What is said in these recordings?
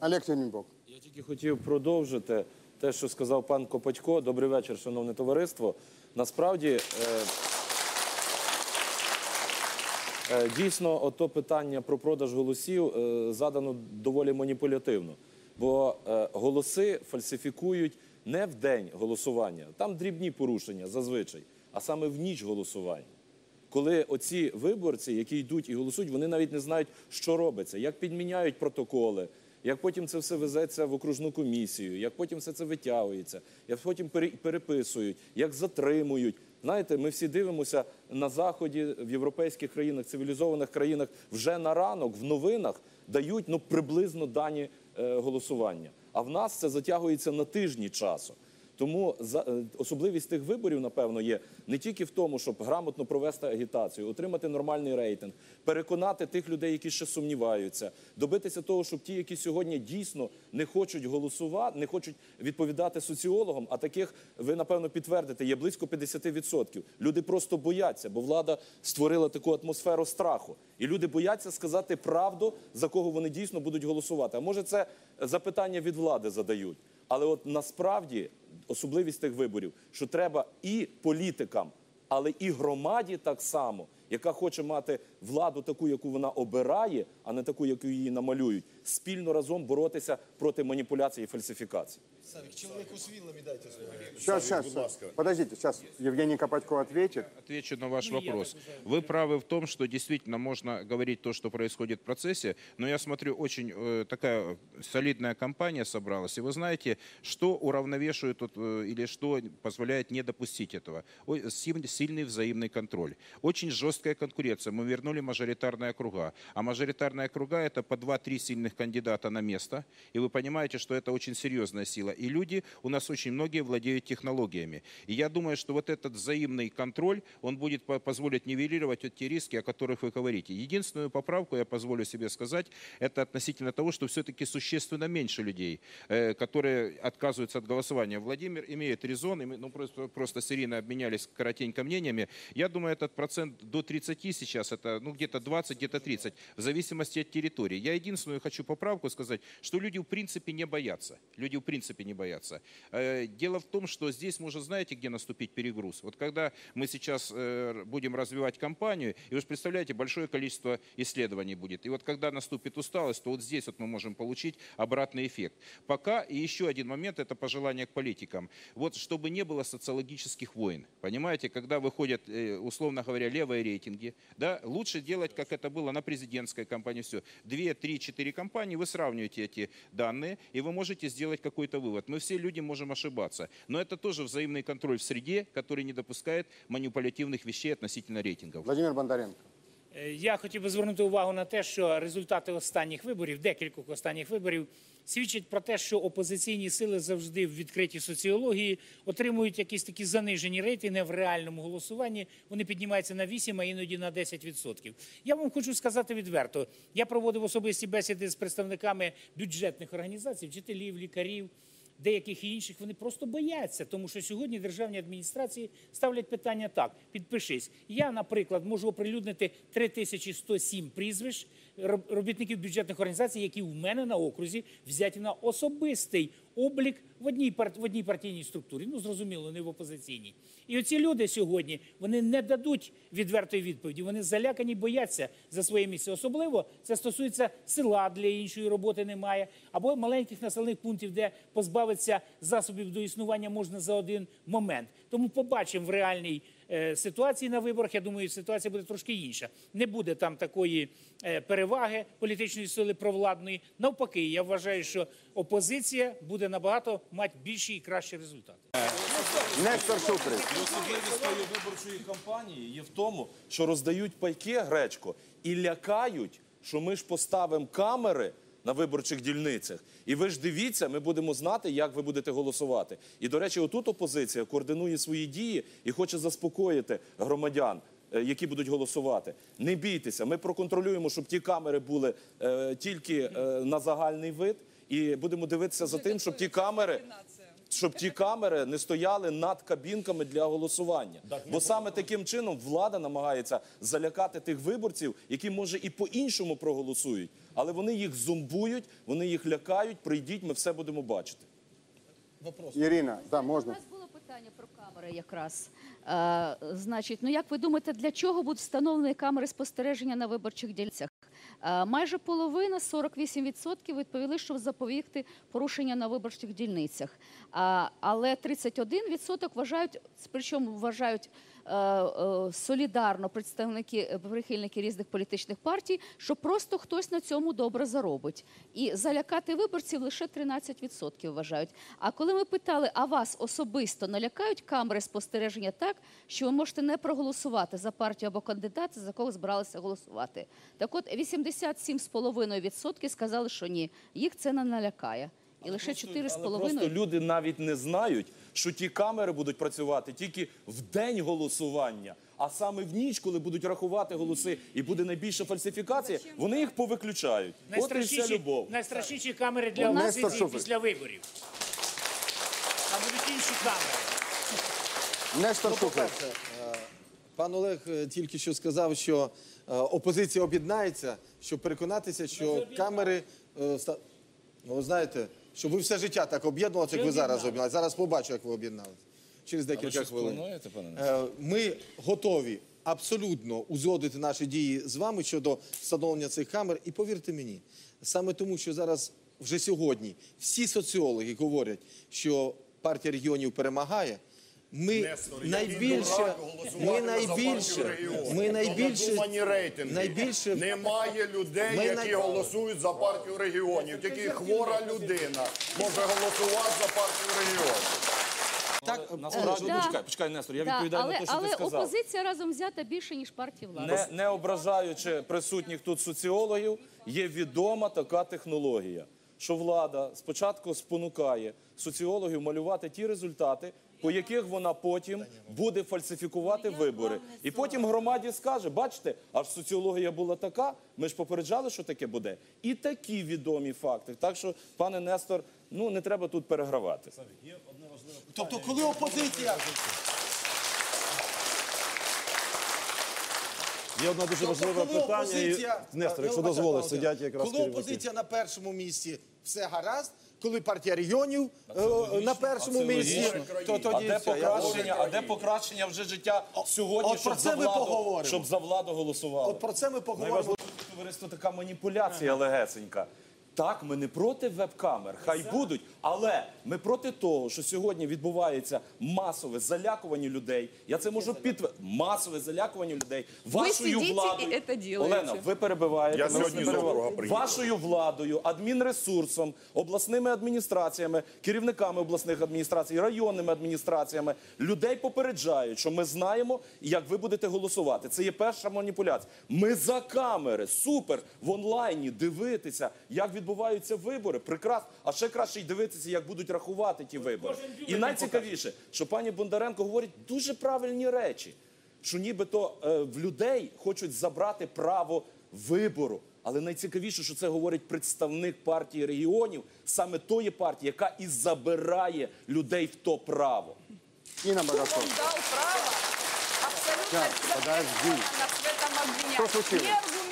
Олег Тяньбок. Я тільки хотів продовжити те, що сказав пан Копатько. Добрий вечір, шановне товариство. Насправді, е, е, дійсно, ото питання про продаж голосів е, задано доволі маніпулятивно. Бо голоси фальсифікують не в день голосування, там дрібні порушення зазвичай, а саме в ніч голосування. Коли оці виборці, які йдуть і голосують, вони навіть не знають, що робиться, як підміняють протоколи, як потім це все везеться в окружну комісію, як потім все це витягується, як потім пере- переписують, як затримують. Знаєте, ми всі дивимося на заході в європейських країнах, цивілізованих країнах вже на ранок в новинах дають ну приблизно дані е, голосування. А в нас це затягується на тижні часу. Тому е, особливість тих виборів, напевно, є не тільки в тому, щоб грамотно провести агітацію, отримати нормальний рейтинг, переконати тих людей, які ще сумніваються, добитися того, щоб ті, які сьогодні дійсно не хочуть голосувати, не хочуть відповідати соціологам, а таких ви напевно підтвердите, є близько 50%. Люди просто бояться, бо влада створила таку атмосферу страху, і люди бояться сказати правду, за кого вони дійсно будуть голосувати. А може, це запитання від влади задають. Але от насправді особливість тих виборів, що треба і політикам, але і громаді так само, яка хоче мати владу таку, яку вона обирає, а не таку, яку її намалюють, спільно разом боротися проти маніпуляцій і фальсифікацій. Савик, человеку с вилами дайте слово. Сейчас, сейчас, подождите, сейчас Евгений Копатько ответит. Отвечу на ваш вопрос. Вы правы в том, что действительно можно говорить то, что происходит в процессе, но я смотрю, очень э, такая солидная компания собралась, и вы знаете, что уравновешивает вот, э, или что позволяет не допустить этого? Ой, сильный, сильный взаимный контроль. Очень жесткая конкуренция. Мы вернули мажоритарные округа. А мажоритарные округа это по 2-3 сильных кандидата на место. И вы понимаете, что это очень серьезная сила. И люди, у нас очень многие владеют технологиями. И я думаю, что вот этот взаимный контроль, он будет по- позволить нивелировать вот те риски, о которых вы говорите. Единственную поправку я позволю себе сказать, это относительно того, что все-таки существенно меньше людей, э, которые отказываются от голосования. Владимир имеет резон, и ну, просто, просто серийно обменялись коротенько мнениями. Я думаю, этот процент до 30 сейчас, это ну, где-то 20, где-то 30, в зависимости от территории. Я единственную хочу поправку сказать, что люди в принципе не боятся. Люди в принципе не боятся. Э, Дело в том, что здесь можно, знаете, где наступить перегруз? Вот когда мы сейчас э, будем развивать компанию, и вы же представляете, большое количество исследований будет. И вот когда наступит усталость, то вот здесь вот мы можем получить обратный эффект. Пока, и еще один момент, это пожелание к политикам. Вот чтобы не было социологических войн. Понимаете, когда выходят, э, условно говоря, левые рейтинги, да, лучше делать, как это было на президентской кампании, все. Две, три, четыре компании, вы сравниваете эти данные, и вы можете сделать какой-то вывод. Мы все люди можем ошибаться. Но это тоже взаимный контроль в среде, который не допускает манипулятивных вещей относительно рейтингов. Владимир Бондаренко. Е, Я хотів би звернути увагу на те, що результати останніх виборів, декількох останніх виборів, свідчать про те, що опозиційні сили завжди в відкритій соціології отримують якісь такі занижені рейтинги в реальному голосуванні. Вони піднімаються на 8, а іноді на 10%. Я вам хочу сказати відверто: я проводив особисті бесіди з представниками бюджетних організацій, вчителів, лікарів деяких інших вони просто бояться, тому що сьогодні державні адміністрації ставлять питання так: підпишись. Я, наприклад, можу оприлюднити 3107 прізвищ робітників бюджетних організацій, які в мене на окрузі взяті на особистий облік в одній в одній партійній структурі. Ну зрозуміло, не в опозиційній. І оці люди сьогодні вони не дадуть відвертої відповіді. Вони залякані, бояться за своє місце. Особливо це стосується села, для іншої роботи немає, або маленьких населених пунктів, де позбавитися засобів до існування можна за один момент. Тому побачимо в реальній ситуації на виборах. Я думаю, ситуація буде трошки інша. Не буде там такої е, переваги політичної сили провладної. Навпаки, я вважаю, що опозиція буде набагато мати більші і кращі результати. Нестор Шуфрич. Особливість тої виборчої кампанії є в тому, що роздають пайки гречко і лякають, що ми ж поставимо камери на виборчих дільницях. І ви ж дивіться, ми будемо знати, як ви будете голосувати. І, до речі, отут опозиція координує свої дії і хоче заспокоїти громадян. е, Які будуть голосувати, не бійтеся. Ми проконтролюємо, щоб ті камери були е, тільки е, на загальний вид, і будемо дивитися за тим, щоб ті камери щоб ті камери не стояли над кабінками для голосування. Бо саме таким чином влада намагається залякати тих виборців, які може і по-іншому проголосують, але вони їх зомбують, вони їх лякають. Прийдіть, ми все будемо бачити. Ирина, да, У можно. нас було питання про камери якраз. Е, значить, ну як ви думаєте, для чого будуть встановлені камери спостереження на виборчих дільницях? Е, майже половина, 48% відповіли, що запобігти порушення на виборчих дільницях. Але 31% вважають, причому вважають е, е, солідарно представники прихильники різних політичних партій, що просто хтось на цьому добре заробить. І залякати виборців лише 13% вважають. А коли ми питали, а вас особисто налякають камери спостереження так, що ви можете не проголосувати за партію або кандидата, за кого збиралися голосувати? Так от 87,5% сказали, що ні, їх це не налякає. І лише Але просто 4,5% люди навіть не знають, що ті камери будуть працювати тільки в день голосування. А саме в ніч, коли будуть рахувати голоси і буде найбільша фальсифікація, вони їх повиключають. От і вся Найстрашніші, любов. найстрашніші камери для нас опозиції після виборів. Там будуть інші камери. Нестор Шуфрич. Е, пан Олег е, тільки що сказав, що опозиція об'єднається, щоб переконатися, що камери е, Ну, ви знаєте, щоб ви все життя так об'єднувалися, як ви зараз об'єдналися. Зараз побачу, як ви об'єдналися. Через декілька хвилин. Е, Ми готові абсолютно узгодити наші дії з вами щодо встановлення цих камер. І повірте мені, саме тому, що зараз вже сьогодні всі соціологи говорять, що партія регіонів перемагає. Ми найбільше, ми найбільше, ми найбільше, найбільше Немає людей, Ми які най- голосують за партію регіонів. Тільки хвора людина може голосувати за партію регіонів. так Насправді, да. ну, чекай, почекай, Нестор, я Да, відповідаю але, на те, що але ти сказав. опозиція разом взята більше, ніж партія влади. Не, не ображаючи присутніх тут соціологів, є відома така технологія, що влада спочатку спонукає соціологів малювати ті результати, по яких вона потім буде фальсифікувати вибори. І потім громаді скаже: бачите, аж соціологія була така, ми ж попереджали, що таке буде. І такі відомі факти. Так що, пане Нестор, ну не треба тут перегравати. Тобто, коли опозиція Є одне дуже важливе Тобто, коли питання. І... Нестор, якщо дозволиш, сидять якраз Коли керівники. опозиція на першому місці все гаразд, коли партія регіонів е, на першому місці, то А тоді де все. Покращення? А де покращення вже життя сьогодні, от щоб про за це ми владу, поговоримо. щоб за владу голосували? От про це ми поговоримо. Товариство така маніпуляція легесенька. Так, ми не проти веб-камер, хай будуть, але ми проти того, що сьогодні відбувається масове залякування людей. Я це можу підтвердити. Масове залякування людей вашою сидите владою. і це. Олена, ви перебиваєте. Я ми сьогодні з округа приїхав. Вашою владою, адмінресурсом, обласними адміністраціями, керівниками обласних адміністрацій, районними адміністраціями людей попереджають, що ми знаємо, як ви будете голосувати. Це є перша маніпуляція. Ми за камери, супер в онлайні дивитися, як відбуваються вибори. Прекрасно. А ще краще й дивитися, як будуть рахувати ті вибори. І найцікавіше, що пані Бондаренко говорить дуже правильні речі що нібито е, в людей хочуть забрати право вибору. Але найцікавіше, що це говорить представник партії регіонів, саме тої партії, яка і забирає людей в то право. Инна Он Богослов. дал право абсолютно подожди. нас этом обвинять. Что случилось?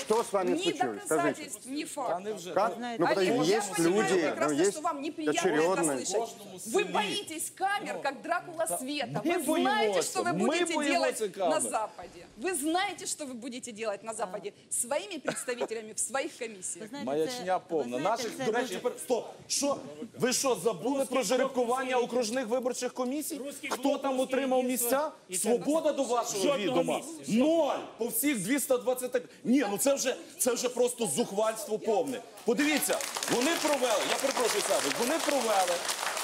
Что с вами ни случилось? доказательств, ни фактов. Как? Ну, подожди, Олег, я есть понимаю люди, ну, прекрасно, есть что вам неприятно это очередные. слышать. Вы боитесь камер, как Дракула света. Мы Вы знаете, боимся, что вы мы будете боимся делать камер. на Западе. Вы знаете, что вы будете делать на Западе своими представителями в своих комиссиях. Маячня повна. Наших, до речі, я пер- стоп. Що? Ви що, забули про жеребкування окружних виборчих комісій? Русський Хто блок, там русське отримав єдинство місця? і так Свобода до вашого Жодного відома. місця. Ноль по всіх 220. Ні, ну це вже це вже просто зухвальство повне. Подивіться, вони провели. Я перепрошую Савик, вони провели.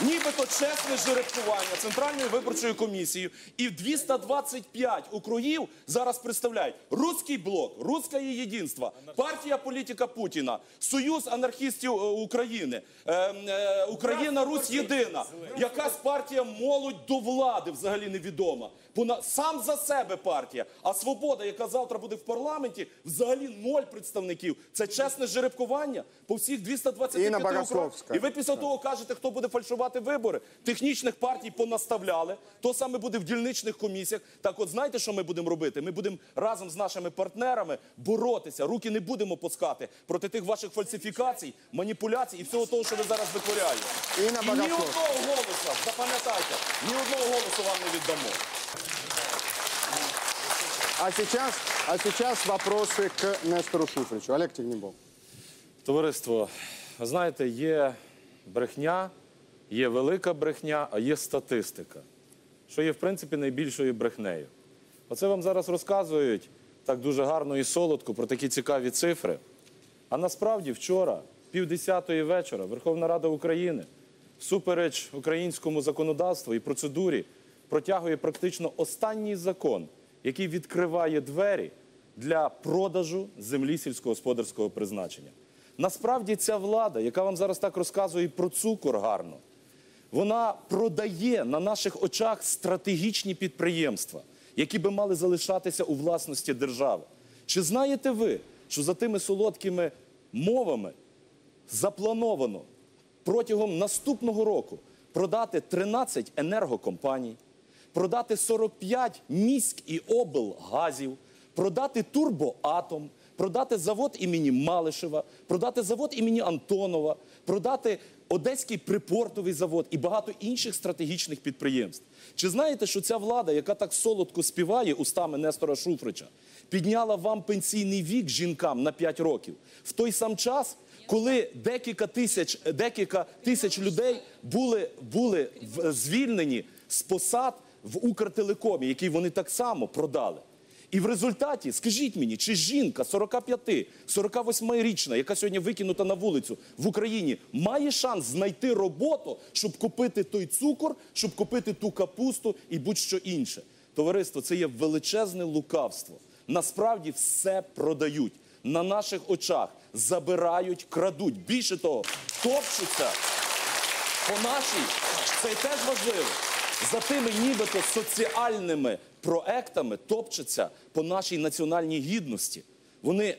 Нібито чесне жеребкування Центральною виборчою комісією, і в 225 округів зараз представляють Руський блок, Руське єдинство, партія політика Путіна, Союз анархістів е, України, е, е, Україна Русь Єдина, якась партія молодь до влади взагалі невідома. Вона сам за себе партія. А свобода, яка завтра буде в парламенті, взагалі ноль представників. Це чесне жеребкування по всіх 225 Інна округах. І ви після того кажете, хто буде фальшувати вибори. Технічних партій понаставляли. То саме буде в дільничних комісіях. Так, от знаєте, що ми будемо робити? Ми будемо разом з нашими партнерами боротися. Руки не будемо пускати проти тих ваших фальсифікацій, маніпуляцій і всього того, що ви зараз витворяєте. І ні одного голосу, запам'ятайте, ні одного голосу вам не віддамо. А сейчас, а сейчас вопросы к Нестору Шуфричу. Олег Тягнебок. Товариство, знаєте, є брехня, є велика брехня, а є статистика, що є, в принципі, найбільшою брехнею. Оце вам зараз розказують так дуже гарно і солодко про такі цікаві цифри. А насправді вчора, півдесятої вечора, Верховна Рада України, всупереч українському законодавству і процедурі, протягує практично останній закон, який відкриває двері для продажу землі сільськогосподарського призначення. Насправді ця влада, яка вам зараз так розказує про цукор гарно, вона продає на наших очах стратегічні підприємства, які би мали залишатися у власності держави. Чи знаєте ви, що за тими солодкими мовами заплановано протягом наступного року продати 13 енергокомпаній, продати 45 міськ і облгазів, продати турбоатом, продати завод імені Малишева, продати завод імені Антонова, продати Одеський припортовий завод і багато інших стратегічних підприємств. Чи знаєте, що ця влада, яка так солодко співає устами Нестора Шуфрича, підняла вам пенсійний вік жінкам на 5 років в той сам час, коли декілька тисяч, декілька тисяч людей були, були звільнені з посад в Укртелекомі, який вони так само продали. І в результаті, скажіть мені, чи жінка 45, 48-річна, яка сьогодні викинута на вулицю в Україні, має шанс знайти роботу, щоб купити той цукор, щоб купити ту капусту і будь-що інше? Товариство, це є величезне лукавство. Насправді все продають на наших очах, забирають, крадуть. Більше того, топчуться по нашій, це теж важливо. За тими нібито соціальними проектами топчаться по нашій національній гідності. Вони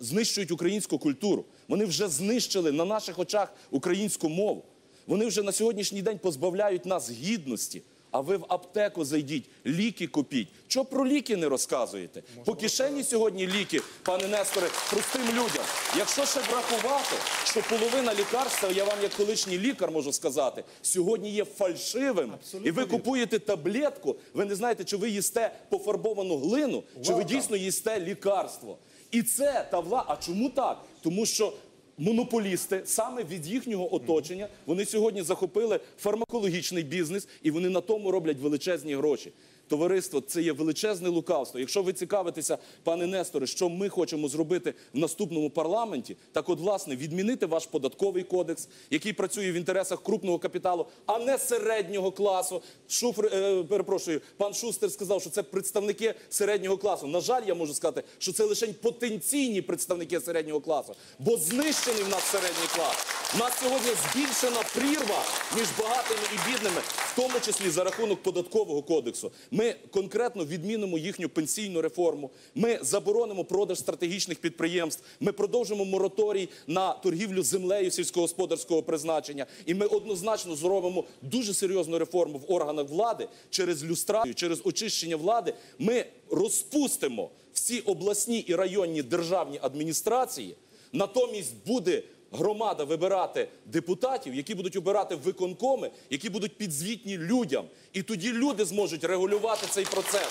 знищують українську культуру. Вони вже знищили на наших очах українську мову. Вони вже на сьогоднішній день позбавляють нас гідності. А ви в аптеку зайдіть, ліки купіть. Чого про ліки не розказуєте? По кишені сьогодні ліки, пане Несторе, простим людям. Якщо ще врахувати, що половина лікарства, я вам як колишній лікар можу сказати, сьогодні є фальшивим, і ви купуєте таблетку, ви не знаєте, чи ви їсте пофарбовану глину, чи ви дійсно їсте лікарство. І це та вла. А чому так? Тому що монополісти саме від їхнього оточення вони сьогодні захопили фармакологічний бізнес і вони на тому роблять величезні гроші. Товариство, це є величезне лукавство. Якщо ви цікавитеся, пане Несторе, що ми хочемо зробити в наступному парламенті, так от, власне, відмінити ваш податковий кодекс, який працює в інтересах крупного капіталу, а не середнього класу. Шуфр, е, перепрошую, пан Шустер сказав, що це представники середнього класу. На жаль, я можу сказати, що це лише потенційні представники середнього класу, бо знищений в нас середній клас. У нас сьогодні збільшена прірва між багатими і бідними, в тому числі за рахунок податкового кодексу. Ми конкретно відмінимо їхню пенсійну реформу. Ми заборонимо продаж стратегічних підприємств. Ми продовжимо мораторій на торгівлю землею сільськогосподарського призначення. І ми однозначно зробимо дуже серйозну реформу в органах влади через люстрацію, через очищення влади. Ми розпустимо всі обласні і районні державні адміністрації. Натомість буде громада вибирати депутатів, які будуть обирати виконкоми, які будуть підзвітні людям. І тоді люди зможуть регулювати цей процес.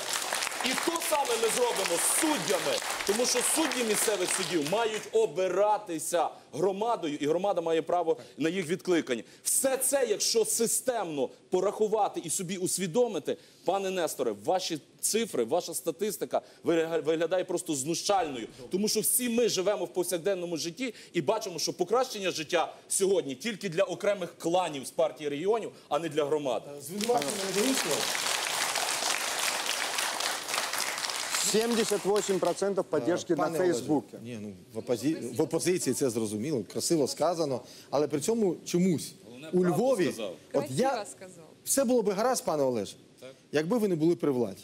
І то саме ми зробимо з суддями, тому що судді місцевих судів мають обиратися громадою, і громада має право на їх відкликання. Все це, якщо системно порахувати і собі усвідомити, пане Несторе, ваші цифри, ваша статистика виглядає просто знущальною, тому що всі ми живемо в повсякденному житті і бачимо, що покращення життя сьогодні тільки для окремих кланів з партії регіонів, а не для громади. Звинувачення не. 78% поддержки на Пане Олеже, Фейсбуке. Ні, ну в, опозі... в опозиції це зрозуміло, красиво сказано, але при цьому чомусь у правду Львові, сказав. от я Красиво все було би гаразд, пане Олеже, якби ви не були при владі.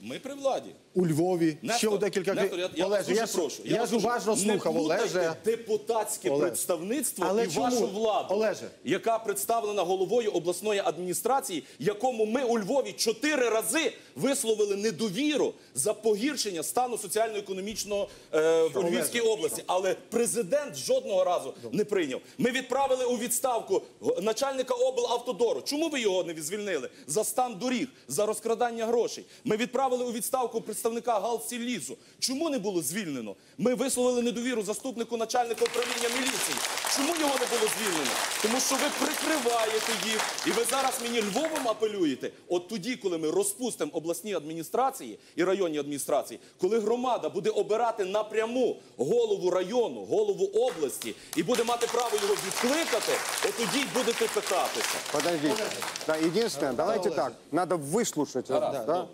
Ми при владі. У Львові, Нестор, ще у декілька Нестор, я, я Олеже, я, прошу. я, вас ж уважно слухав не Олеже. депутатське Олеже. представництво Але і чому? вашу владу, Олеже. яка представлена головою обласної адміністрації, якому ми у Львові чотири рази висловили недовіру за погіршення стану соціально-економічного е, в Львівській області. Але президент жодного разу не прийняв. Ми відправили у відставку начальника облавтодору. Чому ви його не звільнили? За стан доріг, за розкрадання грошей. Ми відправили у відставку представника Галсілізу. Чому не було звільнено? Ми висловили недовіру заступнику начальника управління міліції. Чому його не було звільнено? Тому що ви прикриваєте їх, і ви зараз мені Львовом апелюєте. От тоді, коли ми розпустимо обласні адміністрації і районні адміністрації, коли громада буде обирати напряму голову району, голову області і буде мати право його відкликати, от тоді й будете питатися. Подождите. Да, единственное, давайте так, надо выслушать это, да?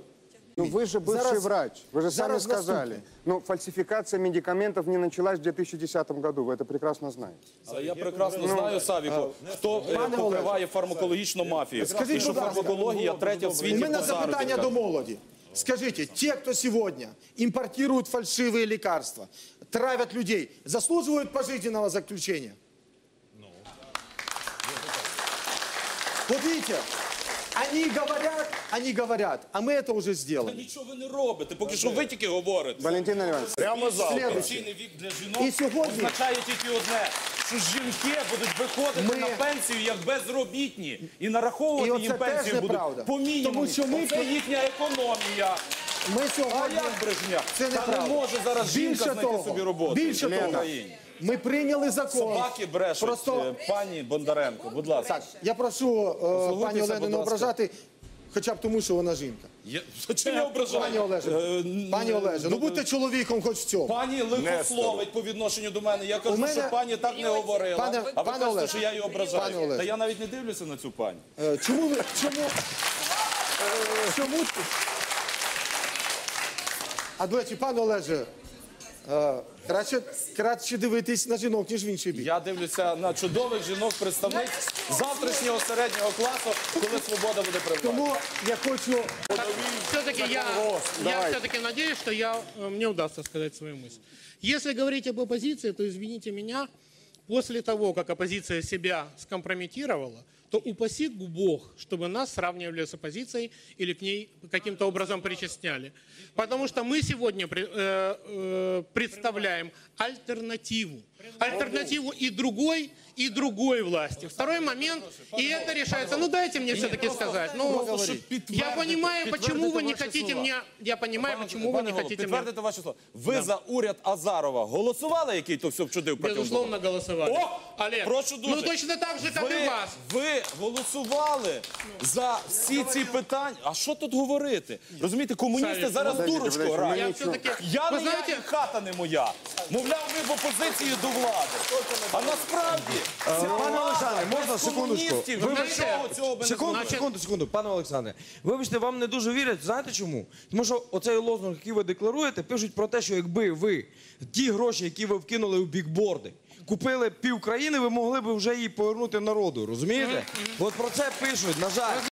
Ну вы же бывший Зараз- врач, вы же сами зараз сказали. наступне. Ну, фальсификация медикаментов не началась в 2010 году, вы это прекрасно знаете. Але я прекрасно знаю, Савіко, хто е, Пане покриває фармакологічну мафію. Скажіть, і що будь ласка, фармакологія третя в У світі меня по запитання заробітках. до молоді. Скажите, те, кто сегодня импортируют фальшивые лекарства, травят людей, заслуживают пожизненного заключения? Вот видите, они говорят, они говорят, а мы это уже Та сделали. нічого ви не робите, поки що ви тільки говорите. Валентин Иванович, Прямо завтра. Следующий. Пенсійний вік для жінок І сьогодні- означає тільки одне, що жінки будуть виходити Ми- на пенсію як безробітні і І нараховувати оце їм теж пенсію будуть неправда. по мінімуму. Тому що ми- Це їхня економія. Ми А сьогодні... як брехня? Це Та не може зараз жінка Більше знайти того, собі роботу більше в того, Україні. Ми прийняли закон. Собаки брешуть. Просто Е, Пані Бондаренко, будь ласка. я прошу е, пані Олену не ображати, хоча б тому, що вона жінка. Я... Чим я ображаю? Пані Олеже, Е, пані Олеже, ну будьте чоловіком хоч в цьому. Пані лихословить по відношенню до мене. Я кажу, мене- що пані так не говорила. Пане- а ви пане кажете, Олеже, що я її ображаю. пане Та я навіть не дивлюся на цю пані. Е, Чому ви чому? е, Чому? А до речі, пане Олеже, е, краще, краще дивитись на жінок, ніж в інший бік. Я дивлюся на чудових жінок представниць завтрашнього середнього класу, коли свобода буде при владі. Тому я хочу Все-таки я, я все-таки надеюсь, что я, э, мне удастся сказать свою мысль. Если говорить об оппозиции, то извините меня, после того, как оппозиция себя скомпрометировала, то упаси Бог, чтобы нас сравнивали с оппозицией или к ней каким-то образом причисняли. Потому что мы сегодня э, э, представляем альтернативу. Альтернативу и другой, и другой власти. Второй момент, и это решается. Ну дайте мне все-таки сказать. Ну, я понимаю, почему вы не хотите мне... Я понимаю, почему вы не хотите мне... підтвердите ваші слова. Ви за уряд Азарова голосували, який то все вчудив протягом Безусловно, голосовали. О, Олег, прошу дуже. ну точно так же, как и вас. ви голосували за всі ці питання. А що тут говорити? Розумієте, комуністи зараз дурочку грають. Я не я, і хата не моя. Мовляв, ви в опозиції до влади. А насправді, ця Пане влада Олександре, можна без секундочку? комуністів нічого цього би не Секунду, зробила. секунду, секунду, пане Олександре. Вибачте, вам не дуже вірять. Знаєте чому? Тому що оцей лозунг, який ви декларуєте, пишуть про те, що якби ви ті гроші, які ви вкинули у бікборди, купили пів країни, ви могли б вже її повернути народу. Розумієте? От про це пишуть, на жаль.